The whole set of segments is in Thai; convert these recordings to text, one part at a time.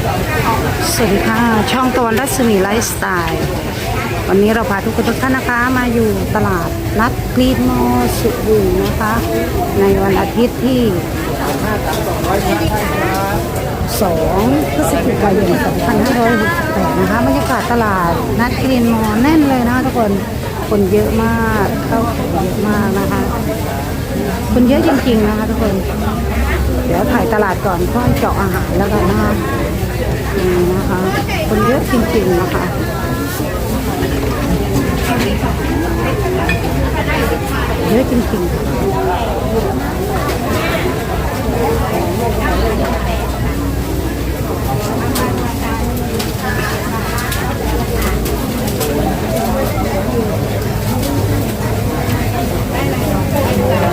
สวัสดีค่ะ ช่องตะวันรัศมีไลฟ์สไตล์ วันนี้เราพาทุกคนทุกท่านนะคะ มาอยู่ตลาดนัดกรีนมอสุบุนะคะ ในวันอาทิตย์ที่ 2 พฤศจิกายน 2568 นะคะบรรยากาศตลาดนัดกรีนมอแน่นเลยนะคะทุกคนคนเยอะมากเข้าของเยอะมากนะคะ คนเยอะจริงๆนะคะทุกคน เดี๋ยวถ่ายตลาดก่อนค่อยเจาะอาหารแล้วกันนะคะ นี่นะคะ คนเยอะจริงๆนะคะเยอะจริงๆ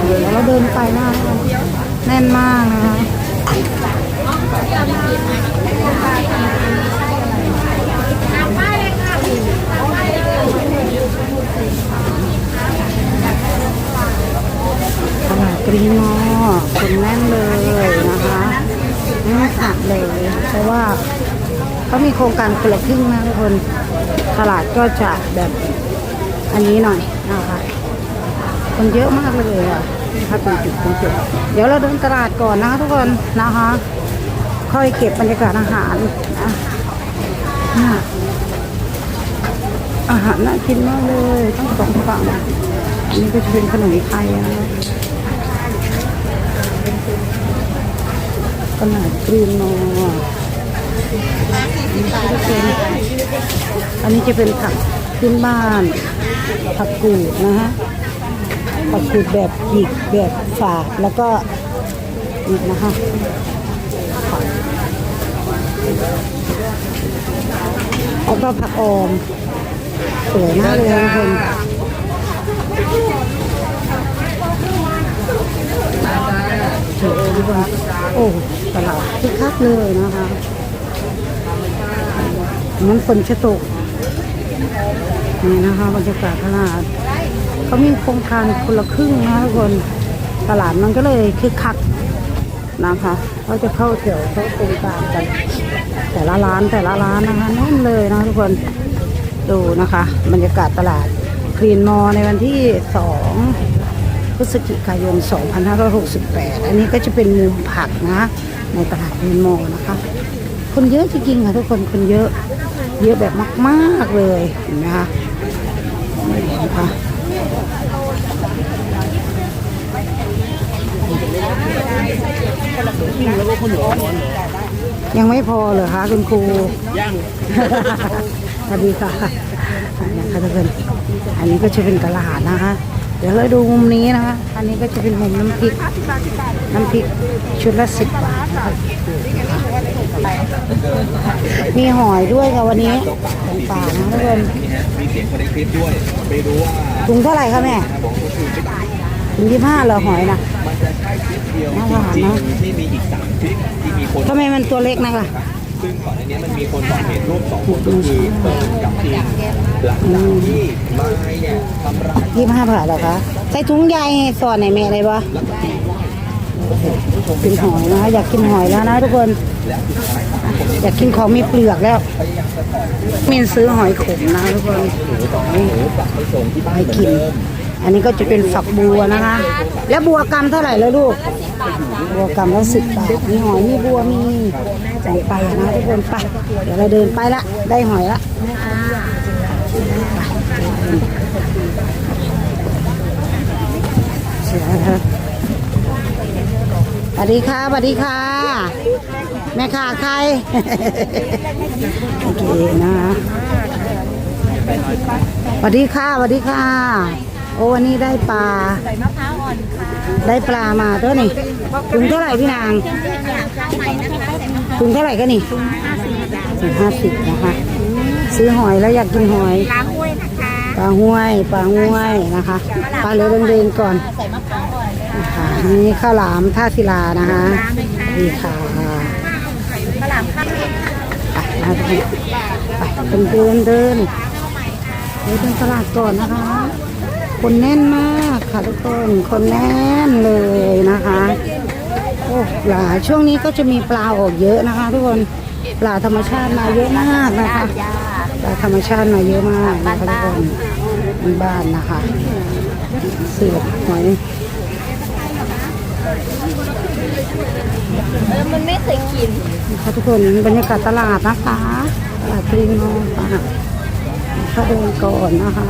เดี๋ยวเราเดินไปนะแน่นมากนะคะตลาด กรีนมอคนแน่นเลยนะคะไม่ขาดเลย เพราะว่าเขามีโครงการคนละครึ่งนะทุกคนตลาดก็จะแบบอันนี้หน่อยนะคะคนเยอะมากเลยอะถ้าเป็นจุดเป็นจุดเดี๋ยวเราเดินตลาดก่อนนะคะทุกคนนะคะ ค่อยเก็บบรรยากาศอาหารนะนะอาหารน่ากินมากเลยทั้งสองฝั่งอันนี้ก็จะเป็นขนมไทยนะ ขนาดกรีนมออันนี้จะเป็นผักพื้นบ้าน ผักกูดนะฮะ ผักกูดแบบหยิกแบบฝาดแล้วก็นี่นะคะผักแล้วก็ผักออมสวยมากเลยทุกคน สวยทุกคนโอ้ตลาดคึกคักเลยนะคะมันฝนจะตกนี่นะคะบรรยากาศตลาดเขามีโครงการคนละครึ่งนะทุกคนตลาดมันก็เลยคึกคักนะคะเขาจะเข้าแถวเข้าโครงการกัน แต่ละร้านแต่ละร้านนะคะแน่นเลยนะทุกคนดูนะคะ บรรยากาศตลาดคลีนมอในวันที่2 พฤศจิกายน 2568 อันนี้ก็จะเป็นมุมผักนะ ในตลาดคลีนมอนะคะ คนเยอะจริงๆค่ะทุกคนคนเยอะ เยอะแบบมากๆเลยเห็นไหมคะนี่นะคะยังไม่พอเหรอคะคุณครูยังสวัสดีค่ะนะคะทุกคนอันนี้ก็จะเป็นตลาดนะคะ เดี๋ยวเราดูมุมนี้นะคะ อันนี้ก็จะเป็นมุมน้ำพริก น้ำพริกชุดละสิบบาทนะคะมีหอยด้วยค่ะวันนี้ของป่านะทุกคนมีเสียงคนในคลิปด้วยไม่รู้ว่าถุงเท่าไหร่คะแม่ถุงยี่ห้าเหรอหอยนะมันจะใช่คลิปเดียวน่าหวานจริงเนอะๆที่มีอีกสามคลิปที่มีคนทำไมมันตัวเล็กนักล่ะ ซึ่งก่อนอันนี้มันมีคนก่อเหตุร่วมสองคนก็คือเปิดกับทีมหลังจากที่ไม้เนี่ยทำร้ายยี่ห้าบาทเหรอคะ ใส่ถุงใหญ่สอนไหนแม่เลยปะกินหอยนะอยากกินหอยแล้วนะทุกคน อยากกินของมีเปลือกแล้วมินซื้อหอยขมนะทุกคนไปส่งที่บ้านให้เหมือนกิน อันนี้ก็จะเป็นฝักบัวนะคะ แล้วบัวกำเท่าไหร่แล้วลูก บัวกำละสิบบาท มีหอย มีบัว มีใจปลานะทุกคนไป เดี๋ยวเราเดินไปละ ได้หอยละเสียครับสวัสดีค่ะสวัสดีค่ะ แม่ค่ะใคร โอเคนะคะสวัสดีค่ะสวัสดีค่ะ โอ้วันนี้ได้ปลาใส่มะพร้าวอ่อนค่ะได้ปลามาตัวนี่ถุงเท่าไหร่พี่นางเนี่ยข้าวใหม่นะคะใส่มะพร้าวถุงเท่าไหร่กันนี่ห้าสิบบาทถุงห้าสิบนะคะซื้อหอยแล้วอยากกินหอยล้างห้วยนะคะปลาห้วยปลาห้วยนะคะปลาเหลือเดินๆก่อนใส่มะพร้าวอ่อนเลยนะคะนี่ข้าวหลามท่าศิลานะคะดีค่ะข้าวหลามข้าวเผ็ดไปนะทุกคนไปเดินเดินเดินเดินตลาดก่อนนะคะ คนแน่นมากค่ะทุกคนคนแน่นเลยนะคะโอ้หลาช่วงนี้ก็จะมีปลาออกเยอะนะคะ ทุกคนปลาธรรมชาติมาเยอะมากนะคะปลาธรรมชาติมาเยอะมากนะคะทุกคนบ้านนะคะเสือกหอยมันไม่เคยกินนะคะทุกคนบรรยากาศตลาดนะคะตลาดกรีนมอลล์ค่ะเข้าเดินก่อนนะคะ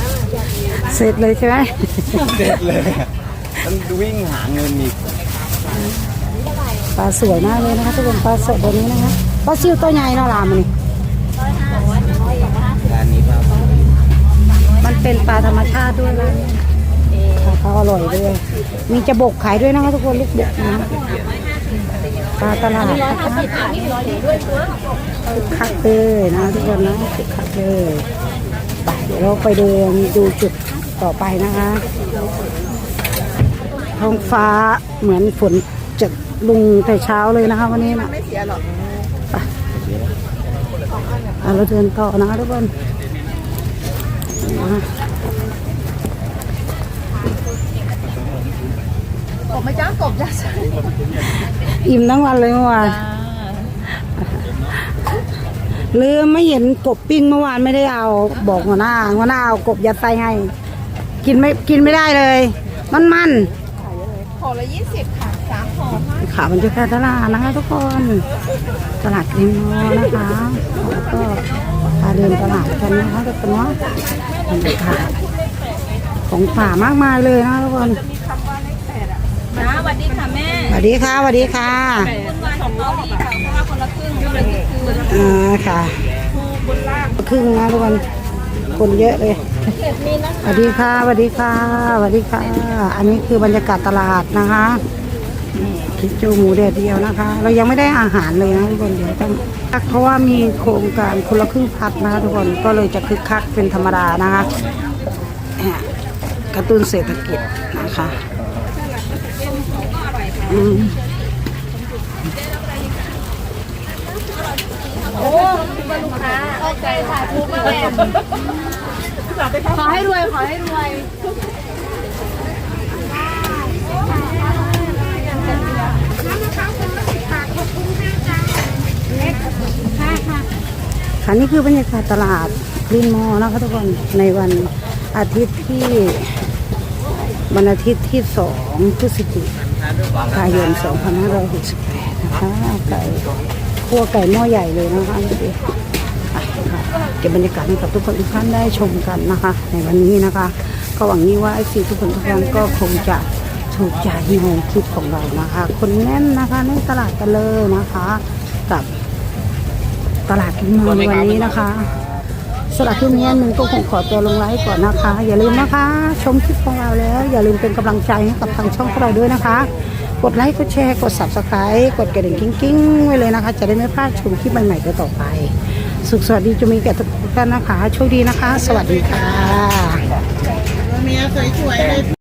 สร็จเลยใช่ไหมเด็ดเลยอะต้องวิ่งหาเงินอีกปลาสวยมากเลยนะคะทุกคนปลาสดตัวนี้นะคะปลาซิวตัวใหญ่เนาะลามันนี่ร้านนี้ครับมันเป็นปลาธรรมชาติด้วยนะค่ะเขาอร่อยด้วยมีจะบกขายด้วยนะคะทุกคนลูกบกนะปลาตลาดนะคะสิบบาทนี่ร้อยด้วยตัวคึกคักเลยนะทุกคนนะคึกคักเลยไปเดี๋ยวเราไปเดินดูจุดต่อไปนะคะ ท้องฟ้าเหมือนฝนจะลุงแต่เช้าเลยนะคะ วันนี้นะไม่เสียหรอกไปอะเราเดินต่อนะคะทุกคนนะกบไหม่จ้ากบจ้าอิ่มทั้งวันเลยเมื่อวาน ลืมไม่เห็นกบปิ้งเมื่อวานไม่ได้เอาบอกหัวหน้าหัวหน้าเอากบยัดไส้ให้ กินไม่กินไม่ได้เลย มันมันห่อละยี่สิบค่ะสามห่อห้าขามันจะแค่ตลาดนะคะทุกคน ตลาดกรีนมอลล์นะคะแล้วก็พาเดินตลาดกันนะคะทุกคนเนาะบรรยากาศของป่ามากมายเลยนะคะทุกคนจ้าสวัสดีค่ะแม่สวัสดีค่ะสวัสดีค่ะ อ่าค่ะครึ่งนะทุกคนคนเยอะเลยสวัสดีค่ะสวัสดีค่ะสวัสดีค่ะ อันนี้คือบรรยากาศตลาดนะคะคิดจูหมูแดดเดียวนะคะ เรายังไม่ได้อาหารเลยนะทุกคนเดี๋ยวต้องเพราะว่ามีโครงการคนละครึ่งพัดนะคะทุกคนก็เลยจะคึกคักเป็นธรรมดานะคะกระตุ้นเศรษฐกิจนะคะ อืม โอ้คุณลูกค้าเข้าใจค่ะทุกแม่ขอให้รวย ขอให้รวยค่ะนี่คือบรรยากาศตลาดกรีนมอลล์นะคะทุกคนในวันอาทิตย์ที่วันอาทิตย์ที่สองพฤศจิกายน 2568 นะคะไก่ คั่วไก่หม้อใหญ่เลยนะคะดูดิอ่ค่ะเก็บบรรยากาศให้กับทุกคนทุกท่านได้ชมกันนะคะ ในวันนี้นะคะ ก็หวังนี้ว่าไอซีทุกคนทุกท่านก็คงจะถูกใจในคลิปของเรานะคะ คนแน่นนะคะในตลาดกันเลยนะคะ กับตลาดกินเมืองวันนี้นะคะ สำหรับคลิปนี้หนึ่งก็คงขอตัวลงไลฟ์ก่อนนะคะ อย่าลืมนะคะ ชมคลิปของเราแล้ว อย่าลืมเป็นกำลังใจให้กับทางช่องของเราด้วยนะคะ กดไลค์กดแชร์กด subscribe กดกระดิ่งกิ้งๆไว้เลยนะคะ จะได้ไม่พลาดชมคลิปใหม่ๆต่อไป สุขสวัสดีจะมีแก่ทุกท่านนะคะโชคดีนะคะ สวัสดีค่ะเมียสวยๆ